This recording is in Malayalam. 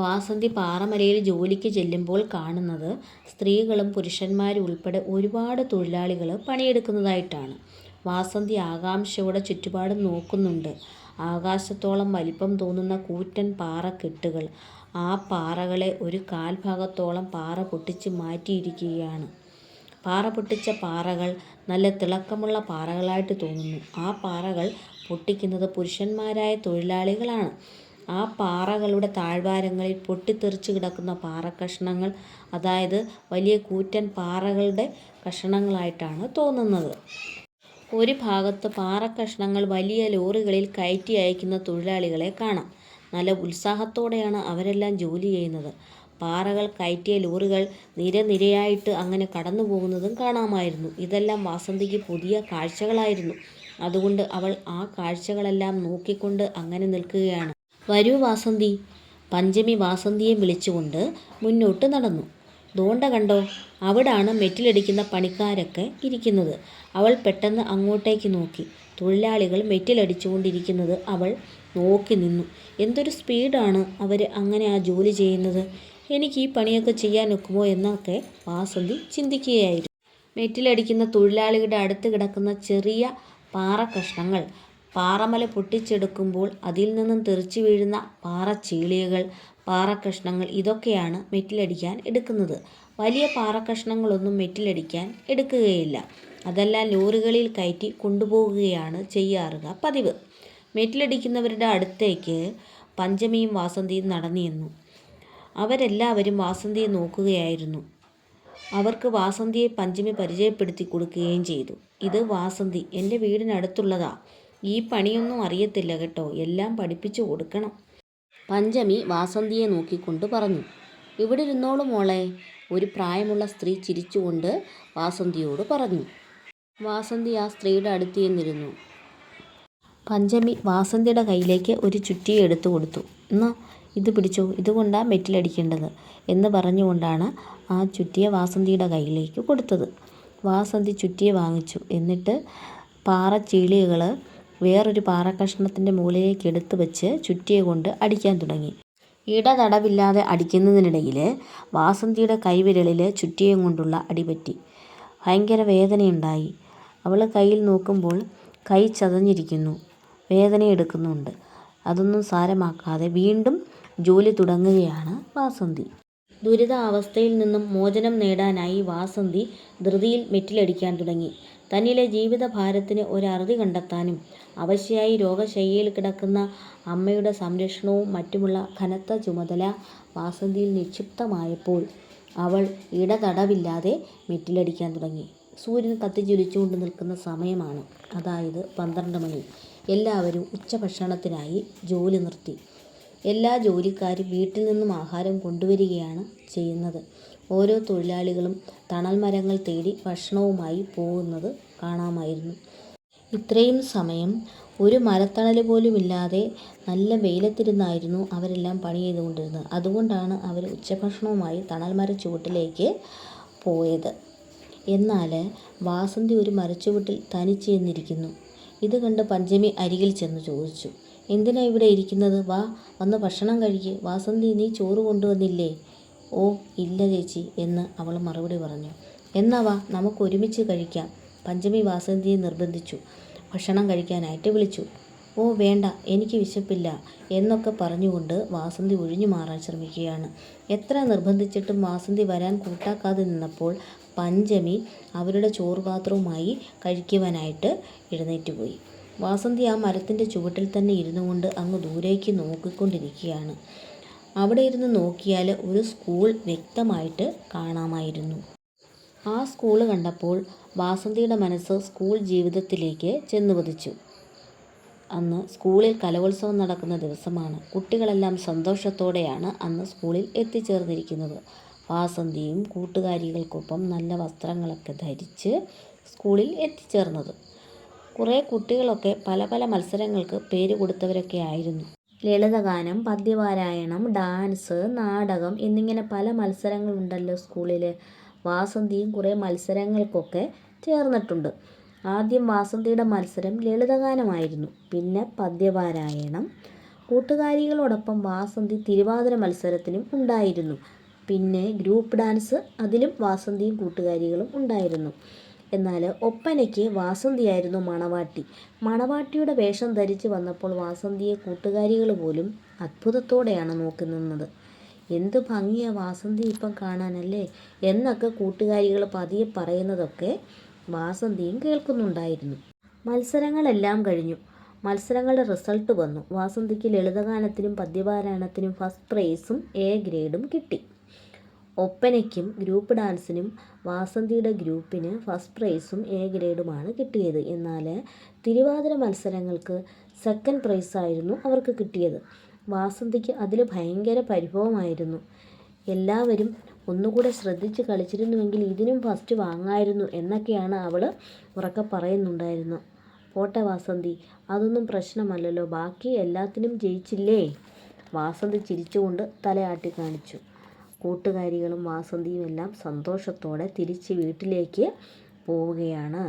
വാസന്തി പാറമലയിൽ ജോലിക്ക് ചെല്ലുമ്പോൾ കാണുന്നത് സ്ത്രീകളും പുരുഷന്മാരും ഉൾപ്പെടെ ഒരുപാട് തൊഴിലാളികൾ പണിയെടുക്കുന്നതായിട്ടാണ്. വാസന്തി ആകാംക്ഷയോടെ ചുറ്റുപാടും നോക്കുന്നുണ്ട്. ആകാശത്തോളം വലിപ്പം തോന്നുന്ന കൂറ്റൻ പാറക്കെട്ടുകൾ. ആ പാറകളെ ഒരു കാൽഭാഗത്തോളം പാറ പൊട്ടിച്ച് മാറ്റിയിരിക്കുകയാണ്. പാറ പൊട്ടിച്ച പാറകൾ നല്ല തിളക്കമുള്ള പാറകളായിട്ട് തോന്നുന്നു. ആ പാറകൾ പൊട്ടിക്കുന്നത് പുരുഷന്മാരായ തൊഴിലാളികളാണ്. ആ പാറകളുടെ താഴ്വാരങ്ങളിൽ പൊട്ടിത്തെറിച്ച് കിടക്കുന്ന പാറക്കഷ്ണങ്ങൾ അതായത് വലിയ കൂറ്റൻ പാറകളുടെ കഷണങ്ങളായിട്ടാണ് തോന്നുന്നത്. ഒരു ഭാഗത്ത് പാറക്കഷ്ണങ്ങൾ വലിയ ലോറികളിൽ കയറ്റി അയക്കുന്ന തൊഴിലാളികളെ കാണാം. നല്ല ഉത്സാഹത്തോടെയാണ് അവരെല്ലാം ജോലി ചെയ്യുന്നത്. പാറകൾ കയറ്റിയ ലോറികൾ നിരനിരയായിട്ട് അങ്ങനെ കടന്നു പോകുന്നതും കാണാമായിരുന്നു. ഇതെല്ലാം വാസന്തിക്ക് പുതിയ കാഴ്ചകളായിരുന്നു. അതുകൊണ്ട് അവൾ ആ കാഴ്ചകളെല്ലാം നോക്കിക്കൊണ്ട് അങ്ങനെ നിൽക്കുകയാണ്. "വരൂ വാസന്തി. " പഞ്ചമി വാസന്തിയെ വിളിച്ചുകൊണ്ട് മുന്നോട്ട് നടന്നു. "ദോണ്ട കണ്ടോ, അവിടാണ് മെറ്റിലടിക്കുന്ന പണിക്കാരൊക്കെ ഇരിക്കുന്നത്. " അവൾ പെട്ടെന്ന് അങ്ങോട്ടേക്ക് നോക്കി. തൊഴിലാളികൾ മെറ്റിലടിച്ചുകൊണ്ടിരിക്കുന്നത് അവൾ നോക്കി നിന്നു. എന്തൊരു സ്പീഡാണ് അവർ അങ്ങനെ ആ ജോലി ചെയ്യുന്നത്. എനിക്ക് ഈ പണിയൊക്കെ ചെയ്യാൻ ഒക്കുമോ എന്നൊക്കെ വാസന്തി ചിന്തിക്കുകയായിരുന്നു. മെറ്റിലടിക്കുന്ന തൊഴിലാളിയുടെ അടുത്ത് കിടക്കുന്ന ചെറിയ പാറക്കഷണങ്ങൾ, പാറമല പൊട്ടിച്ചെടുക്കുമ്പോൾ അതിൽ നിന്നും തെറിച്ചു വീഴുന്ന പാറച്ചീളികൾ പാറക്കഷ്ണങ്ങൾ ഇതൊക്കെയാണ് മെറ്റിലടിക്കാൻ എടുക്കുന്നത്. വലിയ പാറക്കഷ്ണങ്ങളൊന്നും മെറ്റിലടിക്കാൻ എടുക്കുകയില്ല. അതെല്ലാം ലോറികളിൽ കയറ്റി കൊണ്ടുപോകുകയാണ് ചെയ്യാറുക പതിവ്. മെറ്റിലടിക്കുന്നവരുടെ അടുത്തേക്ക് പഞ്ചമിയും വാസന്തിയും നടന്നിരുന്നു അവരെല്ലാവരും വാസന്തിയെ നോക്കുകയായിരുന്നു. അവർക്ക് വാസന്തിയെ പഞ്ചമി പരിചയപ്പെടുത്തി കൊടുക്കുകയും ചെയ്തു. "ഇത് വാസന്തി. എന്റെ വീടിനടുത്തുള്ളതാ. ഈ പണിയൊന്നും അറിയത്തില്ല കേട്ടോ. എല്ലാം പഠിപ്പിച്ചു കൊടുക്കണം. " പഞ്ചമി വാസന്തിയെ നോക്കിക്കൊണ്ട് പറഞ്ഞു. ഇവിടെ "ഇവിടിരുന്നോളൂ മോളെ " ഒരു പ്രായമുള്ള സ്ത്രീ ചിരിച്ചുകൊണ്ട് വാസന്തിയോട് പറഞ്ഞു. വാസന്തി ആ സ്ത്രീയുടെ അടുത്ത് ചെന്നിരുന്നു. പഞ്ചമി വാസന്തിയുടെ കയ്യിലേക്ക് ഒരു ചുറ്റിയെ എടുത്തു കൊടുത്തു. "എന്നാ ഇത് പിടിച്ചോ. ഇതുകൊണ്ടാണ് മെറ്റിലടിക്കേണ്ടത്. " എന്ന് പറഞ്ഞുകൊണ്ടാണ് ആ ചുറ്റിയെ വാസന്തിയുടെ കയ്യിലേക്ക് കൊടുത്തത്. വാസന്തി ചുറ്റിയെ വാങ്ങിച്ചു. എന്നിട്ട് പാറച്ചീളുകൾ വേറൊരു പാറക്കഷണത്തിന്റെ മുകളിലേക്ക് എടുത്തു വെച്ച് ചുറ്റിയെ കൊണ്ട് അടിക്കാൻ തുടങ്ങി. ഇടതടവില്ലാതെ അടിക്കുന്നതിനിടയിൽ വാസന്തിയുടെ കൈവിരളിൽ ചുറ്റികയും കൊണ്ടുള്ള അടിപറ്റി ഭയങ്കര വേദനയുണ്ടായി. അവൾ കയ്യിൽ നോക്കുമ്പോൾ കൈ ചതഞ്ഞിരിക്കുന്നു. വേദനയെടുക്കുന്നുണ്ട്. അതൊന്നും സാരമാക്കാതെ വീണ്ടും ജോലി തുടങ്ങുകയാണ് വാസന്തി. ദുരിതാവസ്ഥയിൽ നിന്നും മോചനം നേടാനായി വാസന്തി ധൃതിയിൽ മെറ്റിലടിക്കാൻ തുടങ്ങി. തന്നിലെ ജീവിതഭാരത്തിന് ഒരറുതി കണ്ടെത്താനും അവശയായി രോഗശയ്യയിൽ കിടക്കുന്ന അമ്മയുടെ സംരക്ഷണവും മറ്റുമുള്ള കനത്ത ചുമതല വാസന്തിയിൽ നിക്ഷിപ്തമായപ്പോൾ അവൾ ഇടതടവില്ലാതെ മെറ്റിലടിക്കാൻ തുടങ്ങി. സൂര്യൻ കത്തിജ്വലിച്ചുകൊണ്ട് നിൽക്കുന്ന സമയമാണ്. അതായത് പന്ത്രണ്ട് മണി. എല്ലാവരും ഉച്ചഭക്ഷണത്തിനായി ജോലി നിർത്തി. എല്ലാ ജോലിക്കാരും വീട്ടിൽ നിന്നും ആഹാരം കൊണ്ടുവരികയാണ് ചെയ്യുന്നത്. ഓരോ തൊഴിലാളികളും തണൽ മരങ്ങൾ തേടി ഭക്ഷണവുമായി പോകുന്നത് കാണാമായിരുന്നു. ഇത്രയും സമയം ഒരു മരത്തണൽ പോലുമില്ലാതെ നല്ല വെയിലത്തിരുന്നായിരുന്നു അവരെല്ലാം പണി ചെയ്തുകൊണ്ടിരുന്നത്. അതുകൊണ്ടാണ് അവർ ഉച്ചഭക്ഷണവുമായി തണൽ മര ചുവട്ടിലേക്ക് പോയത്. എന്നാൽ വാസന്തി ഒരു മരച്ചുവട്ടിൽ തനിച്ച് ചെന്നിരിക്കുന്നു. ഇത് കണ്ട് പഞ്ചമി അരികിൽ ചെന്ന് ചോദിച്ചു. "എന്തിനാ ഇവിടെ ഇരിക്കുന്നത്. വാ, വന്ന് ഭക്ഷണം കഴിക്ക്. " "വാസന്തി, നീ ചോറ് കൊണ്ടുവന്നില്ലേ. " "ഓ ഇല്ല ചേച്ചി. " എന്ന് അവൾ മറുപടി പറഞ്ഞു. "എന്നാ വാ, നമുക്ക് ഒരുമിച്ച് കഴിക്കാം. " പഞ്ചമി വാസന്തിയെ നിർബന്ധിച്ചു ഭക്ഷണം കഴിക്കാനായിട്ട് വിളിച്ചു. "ഓ വേണ്ട. എനിക്ക് വിശപ്പില്ല. " എന്നൊക്കെ പറഞ്ഞുകൊണ്ട് വാസന്തി ഒഴിഞ്ഞു മാറാൻ ശ്രമിക്കുകയാണ്. എത്ര നിർബന്ധിച്ചിട്ടും വാസന്തി വരാൻ കൂട്ടാക്കാതെ നിന്നപ്പോൾ പഞ്ചമി അവരുടെ ചോറുപാത്രവുമായി കഴിക്കുവാനായിട്ട് എഴുന്നേറ്റുപോയി. വാസന്തി ആ മരത്തിന്റെ ചുവട്ടിൽ തന്നെ ഇരുന്നു കൊണ്ട് അങ്ങ് ദൂരേക്ക് നോക്കിക്കൊണ്ടിരിക്കുകയാണ്. അവിടെ ഇരുന്ന് നോക്കിയാൽ ഒരു സ്കൂൾ വ്യക്തമായിട്ട് കാണാമായിരുന്നു. ആ സ്കൂൾ കണ്ടപ്പോൾ വാസന്തിയുടെ മനസ്സ് സ്കൂൾ ജീവിതത്തിലേക്ക് ചെന്നുപതിച്ചു. അന്ന് സ്കൂളിൽ കലോത്സവം നടക്കുന്ന ദിവസമാണ്. കുട്ടികളെല്ലാം സന്തോഷത്തോടെയാണ് അന്ന് സ്കൂളിൽ എത്തിച്ചേർന്നിരിക്കുന്നത്. വാസന്തിയും കൂട്ടുകാരികൾക്കൊപ്പം നല്ല വസ്ത്രങ്ങളൊക്കെ ധരിച്ച് സ്കൂളിൽ എത്തിച്ചേർന്നത്. കുറെ കുട്ടികളൊക്കെ പല പല മത്സരങ്ങൾക്ക് പേര് കൊടുത്തവരൊക്കെ ആയിരുന്നു. ലളിതഗാനം, പദ്യപാരായണം, ഡാൻസ്, നാടകം എന്നിങ്ങനെ പല മത്സരങ്ങളുണ്ടല്ലോ സ്കൂളിൽ വാസന്തിയും കുറേ മത്സരങ്ങൾക്കൊക്കെ ചേർന്നിട്ടുണ്ട്. ആദ്യം വാസന്തിയുടെ മത്സരം ലളിതഗാനമായിരുന്നു. പിന്നെ പദ്യപാരായണം, കൂട്ടുകാരികളോടൊപ്പം വാസന്തി തിരുവാതിര മത്സരത്തിനും ഉണ്ടായിരുന്നു. പിന്നെ ഗ്രൂപ്പ് ഡാൻസ് അതിലും വാസന്തിയും കൂട്ടുകാരികളും ഉണ്ടായിരുന്നു. എന്നാൽ ഒപ്പനയ്ക്ക് വാസന്തിയായിരുന്നു മണവാട്ടി. മണവാട്ടിയുടെ വേഷം ധരിച്ച് വന്നപ്പോൾ വാസന്തിയെ കൂട്ടുകാരികൾ പോലും അത്ഭുതത്തോടെയാണ് നോക്കി നിന്നത്. എന്ത് ഭംഗിയാ വാസന്തി ഇപ്പം കാണാനല്ലേ? എന്നൊക്കെ കൂട്ടുകാരികൾ പതിയെ പറയുന്നതൊക്കെ വാസന്തിയും കേൾക്കുന്നുണ്ടായിരുന്നു. മത്സരങ്ങളെല്ലാം കഴിഞ്ഞു. മത്സരങ്ങളുടെ റിസൾട്ട് വന്നു. വാസന്തിക്ക് ലളിതഗാനത്തിനും പദ്യപാരായണത്തിനും ഫസ്റ്റ് പ്രൈസും എ ഗ്രേഡും കിട്ടി. ഒപ്പനയ്ക്കും ഗ്രൂപ്പ് ഡാൻസിനും വാസന്തിയുടെ ഗ്രൂപ്പിന് ഫസ്റ്റ് പ്രൈസും എ ഗ്രേഡുമാണ് കിട്ടിയത്. എന്നാൽ തിരുവാതിര മത്സരങ്ങൾക്ക് സെക്കൻഡ് പ്രൈസായിരുന്നു അവർക്ക് കിട്ടിയത്. വാസന്തിക്ക് അതിൽ ഭയങ്കര പരിഭവമായിരുന്നു. എല്ലാവരും ഒന്നുകൂടെ ശ്രദ്ധിച്ച് കളിച്ചിരുന്നുവെങ്കിൽ ഇതിനും ഫസ്റ്റ് വാങ്ങായിരുന്നു എന്നൊക്കെയാണ് അവൾ ഉറക്കെ പറയുന്നുണ്ടായിരുന്നു പോട്ടെ വാസന്തി അതൊന്നും പ്രശ്നമല്ലല്ലോ. ബാക്കി എല്ലാത്തിനും ജയിച്ചില്ലേ? വാസന്തി ചിരിച്ചുകൊണ്ട് തലയാട്ടി കാണിച്ചു. കൂട്ടുകാരികളും വാസന്തിയും എല്ലാം സന്തോഷത്തോടെ തിരിച്ച് വീട്ടിലേക്ക് പോവുകയാണ്.